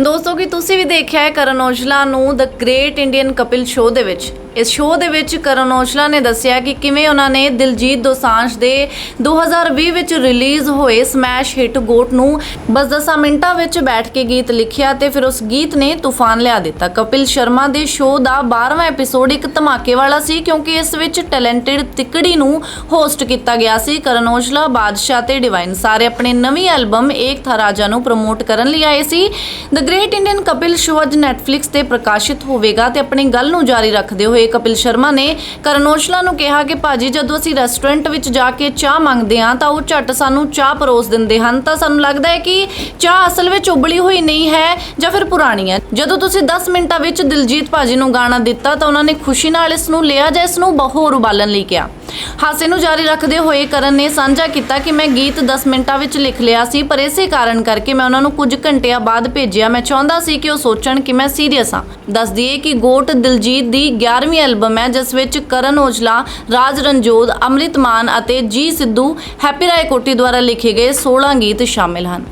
ਦੋਸਤੋ ਕੀ ਤੁਸੀਂ ਵੀ ਦੇਖਿਆ ਹੈ ਕਰਨ ਔਜਲਾ ਨੂੰ the great Indian Kapil show ਦੇ ਵਿੱਚ। ਇਸ ਸ਼ੋਅ ਦੇ ਵਿੱਚ ਕਰਨ ਔਜਲਾ ਨੇ ਦੱਸਿਆ ਕਿ ਕਿਵੇਂ ਉਹਨਾਂ ਨੇ ਦਿਲਜੀਤ ਦੋਸਾਂਝ ਦੇ 2020 ਵਿੱਚ ਰਿਲੀਜ਼ ਹੋਏ ਸਮੈਸ਼ ਹਿੱਟ ਗੋਟ ਨੂੰ ਬਸ 10 ਮਿੰਟਾਂ ਵਿੱਚ ਬੈਠ ਕੇ ਗੀਤ ਲਿਖਿਆ ਤੇ ਫਿਰ ਉਸ ਗੀਤ ਨੇ ਤੂਫਾਨ ਲਿਆ ਦਿੱਤਾ। ਕਪਿਲ ਸ਼ਰਮਾ ਦੇ ਸ਼ੋਅ ਦਾ 12ਵਾਂ ਐਪੀਸੋਡ ਇੱਕ ਧਮਾਕੇ ਵਾਲਾ ਸੀ ਕਿਉਂਕਿ ਇਸ ਵਿੱਚ ਟੈਲੈਂਟਡ ਤਿਕੜੀ ਨੂੰ ਹੋਸਟ ਕੀਤਾ ਗਿਆ ਸੀ। ਕਰਨ ਔਜਲਾ, ਬਾਦਸ਼ਾਹ ਤੇ ਡਿਵਾਈਨ ਸਾਰੇ ਆਪਣੇ ਨਵੀਂ ਐਲਬਮ ਏਕ ਥਾ ਰਾਜਾ ਨੂੰ ਪ੍ਰਮੋਟ ਕਰਨ ਲਈ ਆਏ ਸੀ। The great Indian Kapil show ਅੱਜ ਨੈਟਫਲਿਕਸ ਤੇ ਪ੍ਰਕਾਸ਼ਿਤ ਹੋਵੇਗਾ ਤੇ ਆਪਣੀ ਗੱਲ ਨੂੰ ਜਾਰੀ ਰੱਖਦੇ ਹੋਏ ਕਪਿਲ ਸ਼ਰਮਾ ਨੇ। ਕਰਨ ਔਜਲਾ ਨੂੰ ਕਿਹਾ ਕਿ ਭਾਜੀ, ਜਦੋਂ ਅਸੀਂ ਰੈਸਟੋਰੈਂਟ ਵਿੱਚ ਜਾ ਕੇ ਚਾਹ ਮੰਗਦੇ ਹਾਂ, ਤਾਂ ਉਹ ਝੱਟ ਸਾਨੂੰ ਚਾਹ ਪਰੋਸ ਦਿੰਦੇ ਹਨ। ਤਾਂ ਸਾਨੂੰ ਲੱਗਦਾ ਹੈ ਕਿ ਚਾਹ ਅਸਲ ਵਿੱਚ ਉਬਲੀ ਹੋਈ ਨਹੀਂ ਹੈ ਜਾਂ ਫਿਰ ਪੁਰਾਣੀ ਹੈ। ਜਦੋਂ ਤੁਸੀਂ 10 ਮਿੰਟਾਂ ਵਿੱਚ ਦਿਲਜੀਤ ਭਾਜੀ ਨੂੰ ਗਾਣਾ ਦਿੱਤਾ, ਤਾਂ ਉਹਨਾਂ ਨੇ ਖੁਸ਼ੀ ਨਾਲ ਇਸ ਨੂੰ ਲਿਆ ਜਾਂ ਇਸ ਨੂੰ ਹੋਰ ਉਬਾਲਣ ਲਈ ਕਿਹਾ। ਹਾਸੇ ਨੂੰ ਜਾਰੀ ਰੱਖਦੇ ਹੋਏ ਕਰਨ ਨੇ ਸਾਂਝਾ ਕੀਤਾ ਕਿ ਮੈਂ ਗੀਤ 10 ਮਿੰਟਾਂ ਵਿੱਚ ਲਿਖ ਲਿਆ ਸੀ, ਪਰ ਇਸੇ ਕਾਰਨ ਕਰਕੇ ਮੈਂ ਉਹਨਾਂ ਨੂੰ ਕੁਝ ਘੰਟਿਆਂ ਬਾਅਦ ਭੇਜਿਆ। ਮੈਂ ਚਾਹੁੰਦਾ ਸੀ ਕਿ ਉਹ ਸੋਚਣ ਕਿ ਮੈਂ ਸੀਰੀਅਸ ਹਾਂ। ਦੱਸ ਦਈਏ ਕਿ ਗੋਟ ਦਿਲਜੀਤ ਦੀ 11ਵੀਂ ਐਲਬਮ ਹੈ, ਜਿਸ ਵਿੱਚ ਕਰਨ ਔਜਲਾ, ਰਾਜ ਰਣਜੋਤ ਅੰਮ੍ਰਿਤ ਮਾਨ ਅਤੇ ਜੀ ਸਿੱਧੂ ਹੈਪੀ ਰਾਏ ਕੋਟੀ ਦੁਆਰਾ ਲਿਖੇ ਗਏ 16 ਗੀਤ ਸ਼ਾਮਿਲ ਹਨ।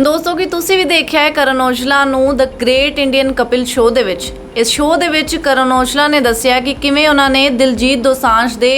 ਦੋਸਤੋ, ਕੀ ਤੁਸੀਂ ਵੀ ਦੇਖਿਆ ਹੈ ਕਰਨ ਔਜਲਾ ਨੂੰ the great Indian Kapil show ਦੇ ਵਿੱਚ? ਇਸ ਸ਼ੋਅ ਦੇ ਵਿੱਚ ਕਰਨ ਔਜਲਾ ਨੇ ਦੱਸਿਆ ਕਿ ਕਿਵੇਂ ਉਹਨਾਂ ਨੇ ਦਿਲਜੀਤ ਦੋਸਾਂਝ ਦੇ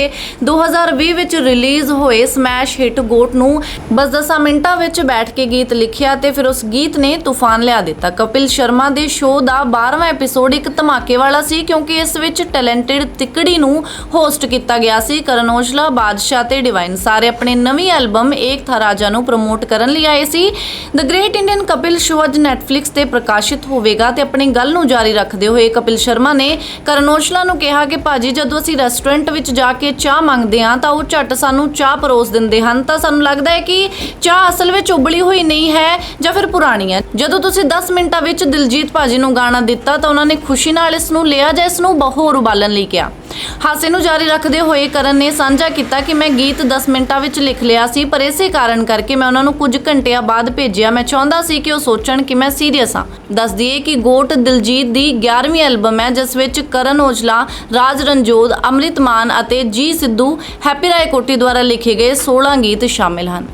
2020 ਵਿੱਚ ਰਿਲੀਜ਼ ਹੋਏ ਸਮੈਸ਼ ਹਿੱਟ ਗੋਟ ਨੂੰ ਬਸ 10 ਮਿੰਟਾਂ ਵਿੱਚ ਬੈਠ ਕੇ ਗੀਤ ਲਿਖਿਆ ਤੇ ਫਿਰ ਉਸ ਗੀਤ ਨੇ ਤੂਫਾਨ ਲਿਆ ਦਿੱਤਾ। ਕਪਿਲ ਸ਼ਰਮਾ ਦੇ ਸ਼ੋਅ ਦਾ 12ਵਾਂ ਐਪੀਸੋਡ ਇੱਕ ਧਮਾਕੇ ਵਾਲਾ ਸੀ ਕਿਉਂਕਿ ਇਸ ਵਿੱਚ ਟੈਲੈਂਟਡ ਤਿਕੜੀ ਨੂੰ ਹੋਸਟ ਕੀਤਾ ਗਿਆ ਸੀ। ਕਰਨ ਔਜਲਾ, ਬਾਦਸ਼ਾਹ ਤੇ ਡਿਵਾਈਨ ਸਾਰੇ ਆਪਣੇ ਨਵੀਂ ਐਲਬਮ ਏਕ ਥਾ ਰਾਜਾ ਨੂੰ ਪ੍ਰਮੋਟ ਕਰਨ ਲਈ ਆਏ ਸੀ। The great Indian Kapil show ਅੱਜ ਨੈਟਫਲਿਕਸ ਤੇ ਪ੍ਰਕਾਸ਼ਿਤ ਹੋਵੇਗਾ ਤੇ ਆਪਣੀ ਗੱਲ ਨੂੰ ਜਾਰੀ ਰੱਖਦੇ ਹੋਏ ਕਪਿਲ ਸ਼ਰਮਾ ਨੇ। ਕਰਨ ਔਜਲਾ ਨੂੰ ਕਿਹਾ ਕਿ ਭਾਜੀ, ਜਦੋਂ ਅਸੀਂ ਰੈਸਟੋਰੈਂਟ ਵਿੱਚ ਜਾ ਕੇ ਚਾਹ ਮੰਗਦੇ ਹਾਂ, ਤਾਂ ਉਹ ਝੱਟ ਸਾਨੂੰ ਚਾਹ ਪਰੋਸ ਦਿੰਦੇ ਹਨ। ਤਾਂ ਸਾਨੂੰ ਲੱਗਦਾ ਹੈ ਕਿ ਚਾਹ ਅਸਲ ਵਿੱਚ ਉਬਲੀ ਹੋਈ ਨਹੀਂ ਹੈ ਜਾਂ ਫਿਰ ਪੁਰਾਣੀ ਹੈ। ਜਦੋਂ ਤੁਸੀਂ 10 ਮਿੰਟਾਂ ਵਿੱਚ ਦਿਲਜੀਤ ਭਾਜੀ ਨੂੰ ਗਾਣਾ ਦਿੱਤਾ, ਤਾਂ ਉਹਨਾਂ ਨੇ ਖੁਸ਼ੀ ਨਾਲ ਇਸ ਨੂੰ ਲਿਆ ਜਾਂ ਇਸ ਨੂੰ ਹੋਰ ਉਬਾਲਣ ਲਈ ਕਿਹਾ। ਹਾਸੇ ਨੂੰ ਜਾਰੀ ਰੱਖਦੇ ਹੋਏ ਕਰਨ ਨੇ ਸਾਂਝਾ ਕੀਤਾ ਕਿ ਮੈਂ ਗੀਤ 10 ਮਿੰਟਾਂ ਵਿੱਚ ਲਿਖ ਲਿਆ ਸੀ, ਪਰ ਇਸੇ ਕਾਰਨ ਕਰਕੇ ਮੈਂ ਉਹਨਾਂ ਨੂੰ ਕੁਝ ਘੰਟਿਆਂ ਬਾਅਦ ਭੇਜਿਆ। ਮੈਂ ਚਾਹੁੰਦਾ ਸੀ ਕਿ ਉਹ ਸੋਚਣ ਕਿ ਮੈਂ ਸੀਰੀਅਸ ਹਾਂ। ਦੱਸ ਦਈਏ ਕਿ ਗੋਟ ਦਿਲਜੀਤ ਦੀ 11ਵੀਂ ਐਲਬਮ ਹੈ, ਜਿਸ ਵਿੱਚ ਕਰਨ ਔਜਲਾ, ਰਾਜ ਰਣਜੋਤ, ਅੰਮ੍ਰਿਤ ਮਾਨ ਅਤੇ ਜੀ ਸਿੱਧੂ ਹੈਪੀ ਰਾਏ ਕੋਟੀ ਦੁਆਰਾ ਲਿਖੇ ਗਏ 16 ਗੀਤ ਸ਼ਾਮਿਲ ਹਨ।